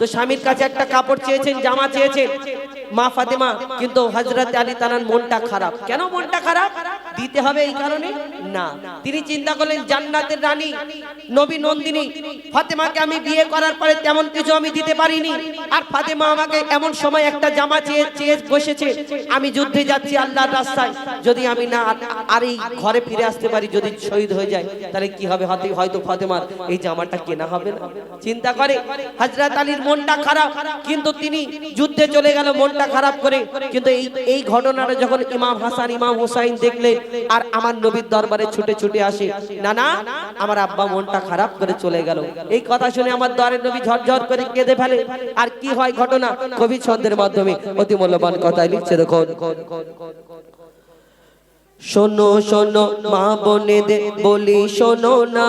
তো স্বামীর কাছে একটা কাপড় চেয়েছেন, জামা চেয়েছেন। মা ফাতেমা, কিন্তু হজরত আলী তানার মনটা খারাপ। কেন মনটা খারাপ? দিতে হবে এই কারণে? না। তিনি চিন্তা করলেন, জান্নাতের রানী, নবী নন্দিনী, ফাতেমাকে আমি বিয়ে করার পরে তেমন কিছু আমি দিতে পারিনি। আর ফাতেমা আমাকে এমন সময় একটা জামা চেয়ে চেয়ে বসেছে, আমি যুদ্ধে যাচ্ছি আল্লাহর রাস্তায়। যদি আমি না আর- এই ঘরে ফিরে আসতে পারি, যদি শহীদ হয়ে যায়, তাহলে কি হবে? হয়তো হয়তো ফাতেমার এই জামাটা কেনা হবে না। চিন্তা করে হজরত আলীর মনটা খারাপ, কিন্তু তিনি যুদ্ধে চলে গেল, মনটা খারাপ করে। কিন্তু এই এই ঘটনাটা যখন ইমাম হাসান, ইমাম হোসাইন দেখলেন আর আমার নবীর দরবারে ছুটে ছুটে আসে। না না আমার আব্বা মনটা খারাপ করে চলে গেল। এই কথা শুনে আমার দরের নবী ঝরঝর করে কেঁদে ফেলে। আর কি হয় ঘটনা? কবি ছন্দের মাধ্যমে অতি মূল্যবান কথাই লিখছে দেখুন। শোনো শোনো, মা বোনেদের বলি শোনো না।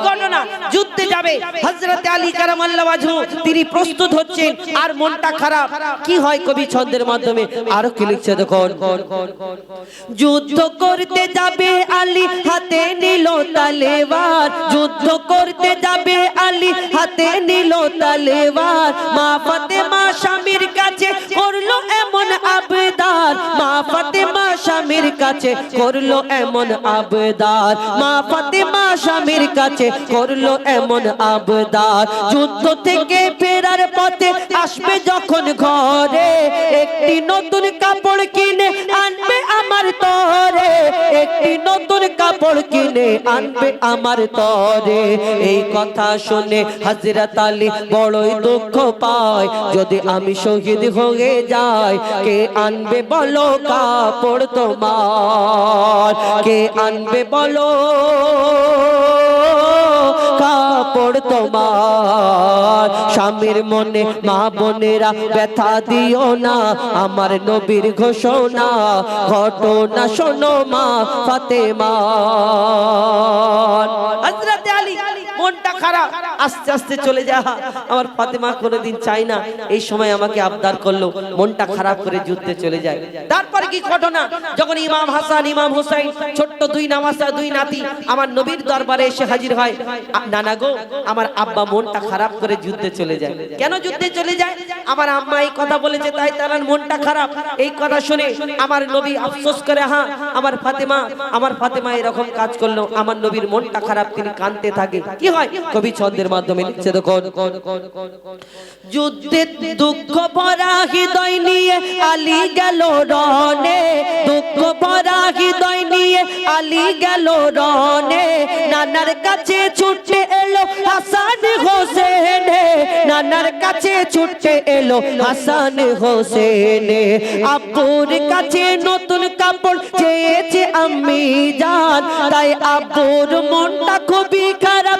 যুদ্ধে যাবে হযরত আলী কারামাল্লাহ ওয়াজহু তিনি প্রস্তুত হচ্ছেন, আর মনটা খারাপ। কি হয় কবি ছন্দের মাধ্যমে? আর কি লিখছে দেখুন। যুদ্ধ করতে যাবে আলী, হাতে নিল তালেবার যুদ্ধ করতে যাবে আলী, হাতে নিল তালেবার মা ফাতেমা স্বামীর কাছে করল এমন আবেদার। মা ফাতেমা স্বামীর কাছে করল এমন আবেদার। মা ফাতেমা স্বামীর কাছে করল এমন আবেদার। যুদ্ধ থেকে ফেরার পথে আসবে যখন ঘরে, একটি নতুন কাপড় কিনে আনবে আমার তরে। একটি নতুন কাপড় কিনে আনবে আমার তরে। এই কথা শুনে হাজরত আলী বড়ই দুঃখ পায়। যদি আমি শহীদ হয়ে যাই কে আনবে বলো কাপড় তোমার? কে আনবে বলো কাপড় তোমার? স্বামীর মনে, মা বোনেরা ব্যথা দিও না। আমার নবীর ঘোষণা, ঘটনা শোনো মা ফাতেমা। হযরত আলী মনটা খারাপ, আস্তে আস্তে চলে যা। আমার ফাতেমা কোনোদিন চাই না, এই সময় আমাকে আবদার করল, মনটা খারাপ করে যুদ্ধে চলে যায়। তারপরে কি ঘটনা? যখন ইমাম হাসান, ইমাম হুসাইন, ছোট্ট দুই নামাজা, দুই নাতি আমার নবীর দরবারে এসে হাজির হয় নানা গো, আমার আব্বা মনটা খারাপ করে যুদ্ধে চলে যায়। কেন যুদ্ধে চলে যায়? আমার আম্মা এই কথা বলেছে, তাই তার মনটা খারাপ। এই কথা শুনে আমার নবী আফসোস করে হ্যাঁ আমার ফাতেমা আমার ফাতেমা এরকম কাজ করল, আমার নবীর মনটা খারাপ, তিনি কানতে থাকে। কি হয়? কবি ছন্দের মাধ্যমে লিখছে, দেখুন। যুদ্ধে দুঃখ ভরা হৃদয় নিয়ে আলী গেল রনে দুঃখ ভরা হৃদয় নিয়ে আলী গেল রনে নানার কাছে ছুটে এলো হাসান হোসেন। নানার কাছে ছুটে এলো হাসান হোসেন। আব্বুর কাছে নতুন কাপড় চেয়েছে আমি জান তাই আব্বুর মনটা খুবই খারাপ।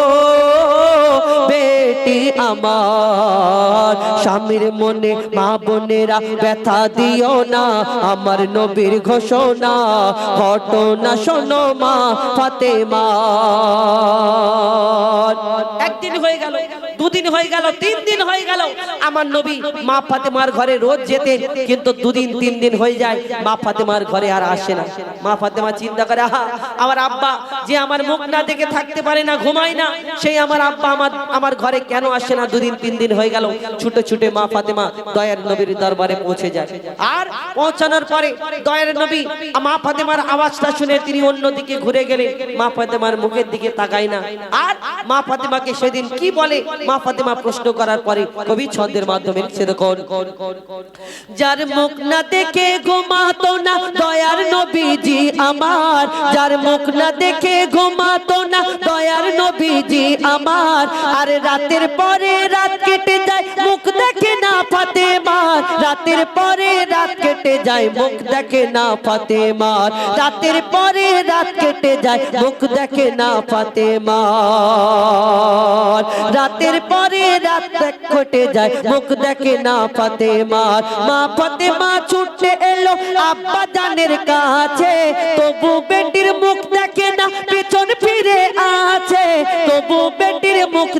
আমার স্বামীর মনে, মা বোনেরা ব্যথা দিও না। আমার নবীর ঘোষণা, ঘটনা শোনো মা ফাতেমা। একদিন হয়ে গেল হয়ে গেল, তিন দিন হয়ে গেল। আমার নবী মা ফাতেমার ঘরে রোজ যেতেন, কিন্তু দুদিন, তিন দিন হয়ে যায়, মা ফাতেমার ঘরে আর আসে না। মা ফাতেমা চিন্তা করে, আহা, আমার আব্বা যে আমার মুখ না দেখে থাকতে পারে না, ঘুমায় না, সেই আমার আব্বা আমার আমার ঘরে কেন আসে না? দুদিন, তিন দিন হয়ে গেল, ছুটে ছুটে মা ফাতেমা দয়ার নবীর দরবারে পৌঁছে যায়। আর পৌঁছানোর পরে দয়ার নবী মা ফাতেমার আওয়াজটা শুনে তিনি অন্যদিকে ঘুরে গেলেন। মা ফাতেমার মুখের দিকে তাকায় না। আর মা ফাতেমাকে সেদিন কি বলে? মা ফাতেমা প্রশ্ন করার পরে কবি ছন্দের মাধ্যমে লিখছে, দেখুন। যার মুখ না দেখে ঘুমাতো না, দয়ার নবীজি আমার। যার মুখ না দেখে ঘুমাতো না, দয়ার নবীজি আমার। আর রাতের পরে রাত কেটে যায়, মুখ দেখে না ফাতেমার রাতের পরে রাত কেটে যায়, মুখ দেখে না ফাতেমার রাতের পরে রাত কেটে যায়, মুখ দেখে না ফাতেমার রাতের পরে রাত দেখ- কেটে যায়, মুখ দেখে না পাতে মার মা পাতে মা ছুটে এলো আব্বা জানের কাছে। তবু বেটির মুখ দেখে না, পেছন ফিরে আছে। তবু বেটির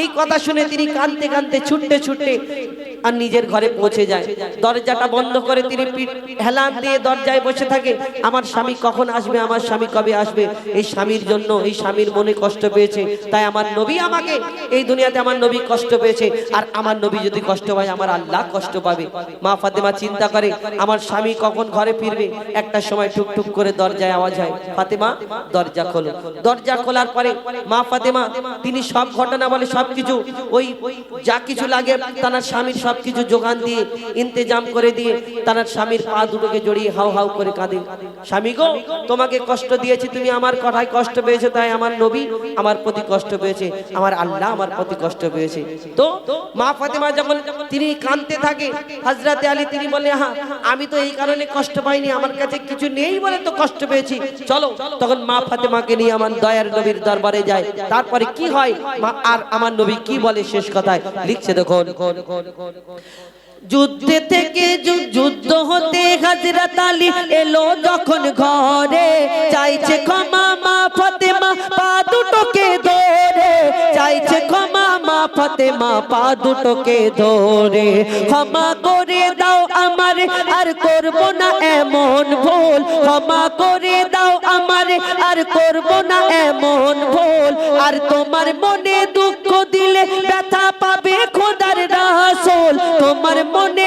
এই কথা শুনে তিনি কাঁদতে কাঁদতে ছুটতে ছুটতে আর নিজের ঘরে পৌঁছে যায়। দরজাটা বন্ধ করে তিনি হেলান দিয়ে দরজায় বসে থাকে। আমার স্বামী কখন আসবে? আমার স্বামী কবে আসবে? এই স্বামীর জন্য, এই স্বামীর মনে কষ্ট পেয়েছে। তাই আমার নবী আমাকে এই দুনিয়াতে আমার নবী কষ্ট পেয়েছে। আর আমার নবী যদি কষ্ট পায়, আমার আল্লাহ কষ্ট পাবে। মা ফাতেমা চিন্তা করে, আমার স্বামী কখন ঘরে ফিরবে? একটা সময় টুকটুক করে দরজায় আওয়াজ হয়, ফাতেমা, দরজা খোলো। দরজা খোলার পরে মা ফাতেমা, তিনি সব ঘটনা বলে সবকিছু, ওই যা কিছু লাগে, তার স্বামীর সবকিছু যোগান দিয়ে, ইন্তেজাম করে দিয়ে, তার স্বামীর পা দুটোকে জড়িয়ে হাউ হাউ করে কাঁদে। স্বামী গো, তোমাকে কষ্ট দিয়েছি, তুমি আমার কথায় কষ্ট পেয়েছ, তাই আমার নবী আমার প্রতি কষ্ট পেয়েছে, আমার আল্লাহ আমার প্রতি কষ্ট পেয়েছে। তো মা ফাতেমা যখন তিনি কাঁদতে থাকে হাজরাতে আলী তিনি বলে হ্যাঁ আমি তো এই কারণে কষ্ট পাইনি, আমার কাছে কিছু নেই বলে তো কষ্ট পেয়েছি, চলো। তখন মা ফাতেমাকে নিয়ে আমার দয়ার নবীর দরবারে যায়। তারপরে কি হয়? মা, আর আমার নবী কি বলে শেষ কথায়? লিখছে দেখুন। যুদ্ধে থেকে যুদ্ধ হতে হাজরত আলী এলো যখন ঘরে, চাইছে ক্ষমা, মা ফাতেমা, পা দুটোকে ফাতেমা পা দুটোকে ধরে, ক্ষমা করে দাও আমার, আর করব না এমন ভুল। ক্ষমা করে দাও আমার, আর করব না এমন ভুল। আর তোমার মনে দুঃখ দিলে ব্যথা পাবে খোদার রাসুল। তোমার মনে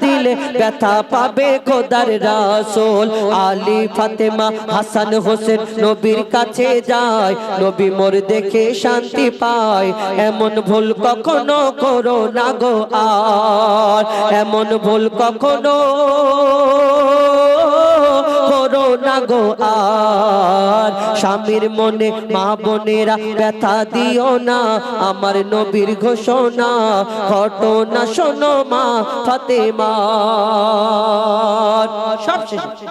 দিলে ব্যথা পাবে খোদার রাসোল। আলী, ফাতেমা, হাসান, হোসেন নবীর কাছে যায়। নবী মোর দেখে শান্তি পায়। এমন ভুল কখনো করো না গো আর। এমন ভুল কখনো করো না গো আর। স্বামীর মনে, মা বোনেরা ব্যথা দিও না। আমার নবীর ঘোষণা, ঘটনা শোনো মা ফাতেমা। সব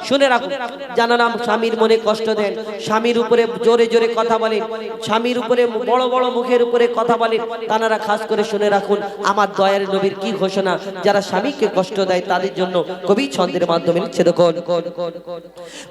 শুনে রাখুন জানালাম স্বামীর মনে কষ্ট দেন। স্বামীর উপরে জোরে জোরে কথা বলেন স্বামীর উপরে বড় বড় মুখের উপরে কথা বলেন তানারা খাস করে শুনে রাখুন, আমার দয়ার নবীর কি ঘোষণা? যারা স্বামীকে কষ্ট দেয়, তাদের জন্য কবি ছন্দের মাধ্যমে লিখছে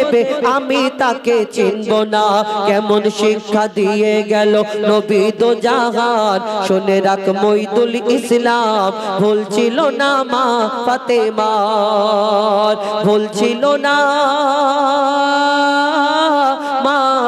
দেবে, আমি তাকে চিনব না। কেমন শিক্ষা দিয়ে গেল নবী দো জাহান। শুনে রাখ মইদুল ইসলাম ভুলছিল না মা ফাতেমার, ভুল ছিল না।